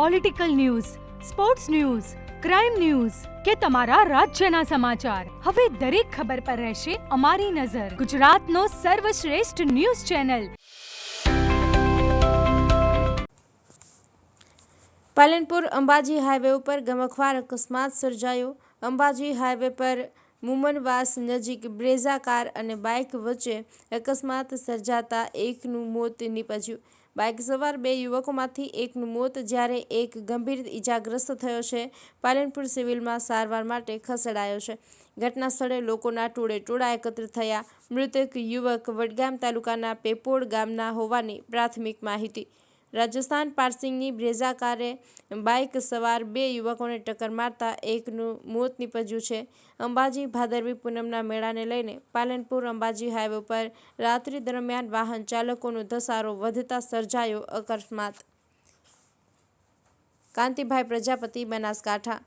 political news sports news crime news કે તમારા રાજ્યના સમાચાર હવે દરેક ખબર પર રહેશે અમારી નજર ગુજરાતનો સર્વશ્રેષ્ઠ news channel Palanpur Ambaji highway ઉપર ગમખ્વાર અકસ્માત સર્જાયો અંબાજી હાઈવે પર મુમનવાસ નજીક બ્રેઝા કાર અને બાઇક વચ્ચે અકસ્માત સર્જાતા એકનું મોત નીપજ્યું. બાઇક સવાર બે યુવકોમાંથી એકનું મોત, જ્યારે એક ગંભીર ઇજાગ્રસ્ત થયો છે. પાલનપુર સિવિલમાં સારવાર માટે ખસેડાયો છે. ઘટના સ્થળે લોકોના ટોળે ટોળા એકત્ર થયા. મૃતક યુવક વડગામ તાલુકાના પેપોડ ગામના હોવાની પ્રાથમિક માહિતી રાજસ્થાન પાર્સિંગની બ્રેઝા કારે બાઇક સવાર બે યુવકોને ટક્કર મારતા એકનું મોત નીપજ્યું છે. અંબાજી ભાદરવી પૂનમના મેળાને લઈને પાલનપુર અંબાજી હાઈવે પર રાત્રિ દરમિયાન વાહન ચાલકોનો ધસારો વધતા સર્જાયો અકસ્માત. કાંતિભાઈ પ્રજાપતિ, બનાસકાંઠા.